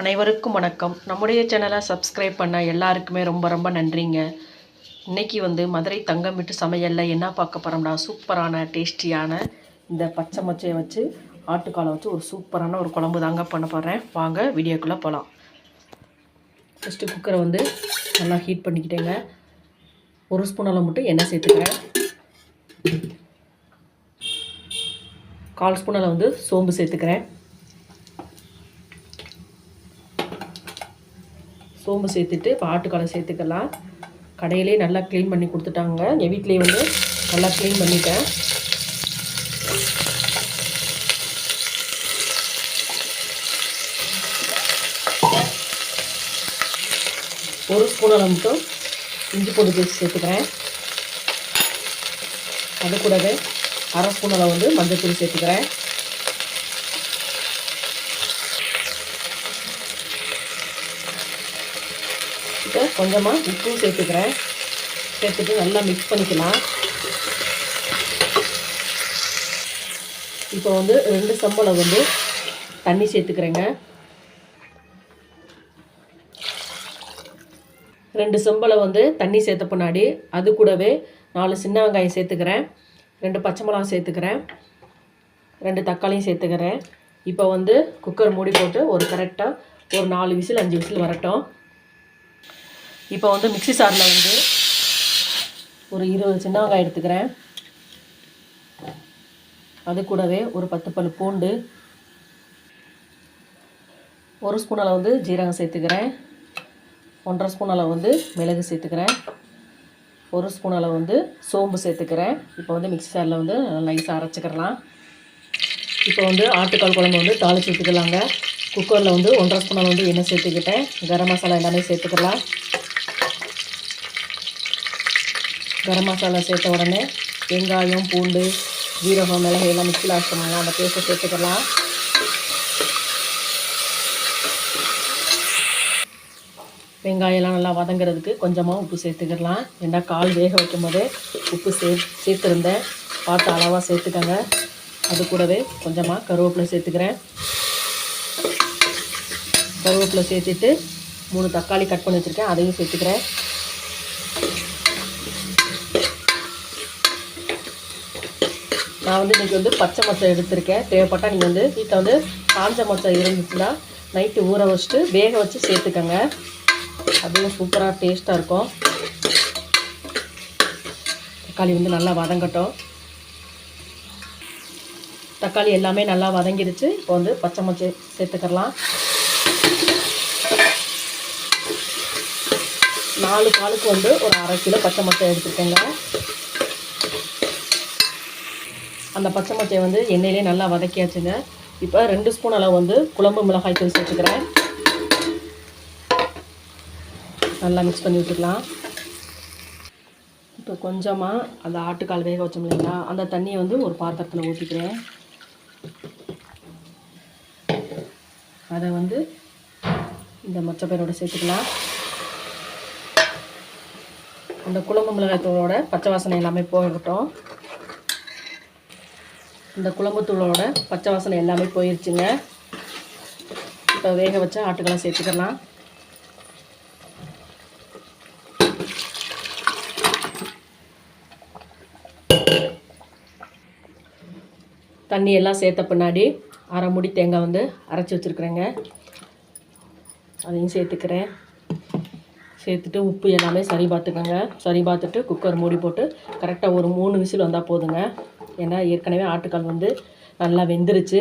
அனைவருக்கும் வணக்கம். நம்முடைய சேனலை சப்ஸ்கிரைப் பண்ண எல்லாருக்குமே ரொம்ப ரொம்ப நன்றிங்க. இன்னைக்கு வந்து மதுரை தங்கம் விட்டு சமையலில் என்ன பார்க்க போகிறோம்னா சூப்பரான டேஸ்டியான இந்த பச்சை மொச்சையை வச்சு ஆட்டுக்காலை வச்சு ஒரு சூப்பரான ஒரு குழம்பு தாங்க பண்ண போகிறேன் வாங்க வீடியோக்குள்ளே போகலாம் ஃபஸ்ட்டு குக்கரை வந்து நல்லா ஹீட் பண்ணிக்கிட்டேங்க. ஒரு ஸ்பூன் அளவு மட்டும் எண்ணெய் சேர்த்துக்கிறேன். கால் ஸ்பூன் அளவு வந்து சோம்பு சேர்த்துக்கிறேன். சோம்பு சேர்த்துட்டு இப்போ ஆட்டுக்காலை சேர்த்துக்கலாம். கடையிலே நல்லா க்ளீன் பண்ணி கொடுத்துட்டாங்க. என் வீட்டிலே வந்து நல்லா க்ளீன் பண்ணிட்டேன். ஒரு ஸ்பூன் மட்டும் இஞ்சி பூண்டு பேஸ்ட் சேர்த்துக்கிறேன். அது கூடவே அரை ஸ்பூன் அளவு வந்து மஞ்சள் தூள் சேர்த்துக்கிறேன். கொஞ்சமாக உப்பும் சேர்த்துக்கிறேன். சேர்த்துட்டு நல்லா மிக்ஸ் பண்ணிக்கலாம். இப்போ வந்து ரெண்டு சம்பளம் வந்து தண்ணி சேர்த்துக்கிறேங்க. ரெண்டு செம்பளை வந்து தண்ணி சேர்த்த பின்னாடி அது கூடவே நாலு சின்ன வெங்காயம் சேர்த்துக்கிறேன். ரெண்டு பச்சை மிளகா சேர்த்துக்கிறேன். ரெண்டு தக்காளியும் சேர்த்துக்கிறேன். இப்போ வந்து குக்கர் மூடி போட்டு ஒரு கரெக்டாக ஒரு நாலு விசில் அஞ்சு விசில் வரட்டும். இப்போ வந்து மிக்ஸி சாரில் வந்து ஒரு இருபது சின்ன வெங்காயம் எடுத்துக்கிறேன். அது கூடவே ஒரு பத்து பல் பூண்டு ஒரு ஸ்பூன் அளவு வந்து ஜீரகம் சேர்த்துக்கிறேன். ஒன்றரை ஸ்பூன் அளவு வந்து மிளகு சேர்த்துக்கிறேன். ஒரு ஸ்பூன் அளவு வந்து சோம்பு சேர்த்துக்கிறேன். இப்போ வந்து மிக்சி சாரில் வந்து நைஸாக அரைச்சிக்கிறலாம். இப்போ வந்து ஆட்டுக்கால் குழம்பு வந்து தாளிச்சு ஊற்றிக்கலாங்க குக்கரில் வந்து ஒன்றரை ஸ்பூன் அளவு வந்து எண்ணெய் சேர்த்துக்கிட்டேன். கரம் மசாலா எல்லாமே சேர்த்துக்கலாம். கரம் மசாலா சேர்த்த உடனே வெங்காயம் பூண்டு ஜீரகம் மிளகு எல்லாம் மிக்சியில் அரைச்சோம்னா அந்த பேஸ்ட்டை சேர்த்துக்கலாம். வெங்காயம்லாம் நல்லா வதங்குறதுக்கு கொஞ்சமாக உப்பு சேர்த்துக்கிடலாம் ஏன்னா கால் வேக வைக்கும்போதே உப்பு சே சேர்த்துருந்தேன் பார்த்து அளவாக சேர்த்துக்கங்க. அது கூடவே கொஞ்சமாக கருவேப்பிலை சேர்த்துக்கிறேன். கருவேப்பிலை சேர்த்துட்டு மூணு தக்காளி கட் பண்ணி வச்சுருக்கேன். அதையும் சேர்த்துக்கிறேன். நான் வந்து இன்றைக்கி வந்து பச்சை மொச்சை எடுத்திருக்கேன். தேவைப்பட்டால் நீங்கள் வந்து வீட்டில் வந்து காஞ்ச மொச்சை இருந்துச்சுன்னா நைட்டு ஊற வச்சுட்டு வேக வச்சு சேர்த்துக்கோங்க. அதுவும் சூப்பராக டேஸ்ட்டாக இருக்கும். தக்காளி வந்து நல்லா வதங்கட்டும். தக்காளி எல்லாமே நல்லா வதங்கிடுச்சு இப்போ வந்து பச்சை மொச்சை சேர்த்துக்கலாம். நாலு காலுக்கு வந்து ஒரு அரை கிலோ பச்சை மொச்சை எடுத்துக்கோங்க அந்த பச்சை மொச்சையை வந்து எண்ணெயிலே நல்லா வதக்கியாச்சுங்க. இப்போ ரெண்டு ஸ்பூன் அளவு வந்து குழம்பு மிளகாய் தூள் சேர்த்துக்கிறேன். நல்லா மிக்ஸ் பண்ணி விட்டுக்கலாம். இப்போ கொஞ்சமாக அந்த ஆட்டுக்கால் வேக வச்சோம் இல்லைங்களா அந்த தண்ணியை வந்து ஒரு பாத்திரத்தில் ஊற்றிக்கிறேன் அதை வந்து இந்த மொச்சப்பயிரோட சேர்த்துக்கலாம். அந்த குழம்பு மிளகாய் தூளோட பச்சை வாசனை எல்லாமே போகட்டும். இந்த குழம்புத்தூளோட பச்சை வாசனை எல்லாமே போயிடுச்சுங்க இப்போ வேக வச்ச ஆட்டுக்கெல்லாம் சேர்த்துக்கலாம். தண்ணி எல்லாம் சேர்த்த பின்னாடி அரை முடி தேங்காய் வந்து அரைச்சி வச்சுருக்குறேங்க. அதையும் சேர்த்துக்கிறேன். சேர்த்துட்டு உப்பு எல்லாமே சரி பார்த்துக்கோங்க. சரி பார்த்துட்டு குக்கர் மூடி போட்டு கரெக்டாக ஒரு மூணு விசில் வந்தால் போதுங்க. ஏன்னா ஏற்கனவே ஆட்டுக்கால் வந்து நல்லா வெந்துருச்சு.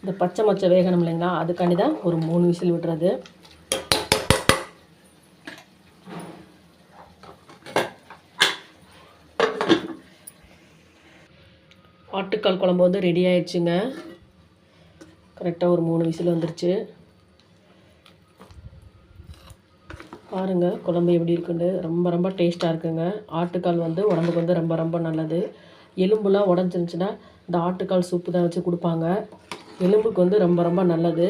இந்த பச்சை மொச்சை வேகணும் இல்லைங்களா? அதுக்காண்டி தான் ஒரு மூணு விசில் விடுறது. ஆட்டுக்கால் குழம்பு வந்து ரெடி ஆயிடுச்சுங்க. கரெக்டாக ஒரு மூணு விசில் வந்துருச்சு. பாருங்கள் குழம்பு எப்படி இருக்குன்னு. ரொம்ப ரொம்ப டேஸ்ட்டாக இருக்குங்க. ஆட்டுக்கால் வந்து உடம்புக்கு வந்து ரொம்ப ரொம்ப நல்லது. எலும்புலாம் உடஞ்சிருந்துச்சுன்னா இந்த ஆட்டுக்கால் சூப்பு தான் வச்சு கொடுப்பாங்க. எலும்புக்கு வந்து ரொம்ப ரொம்ப நல்லது.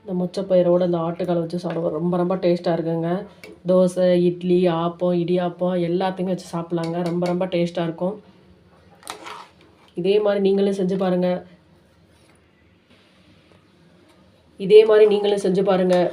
இந்த மொச்சப்பயிரோட இந்த ஆட்டுக்கால் வச்சு சாப்பிட ரொம்ப ரொம்ப டேஸ்ட்டாக இருக்குங்க. தோசை இட்லி ஆப்பம் இடியாப்பம் எல்லாத்தையுமே வச்சு சாப்பிட்லாங்க. ரொம்ப ரொம்ப டேஸ்ட்டாக இருக்கும். இதே மாதிரி நீங்களும் செஞ்சு பாருங்கள் இதே மாதிரி நீங்களும் செஞ்சு பாருங்கள்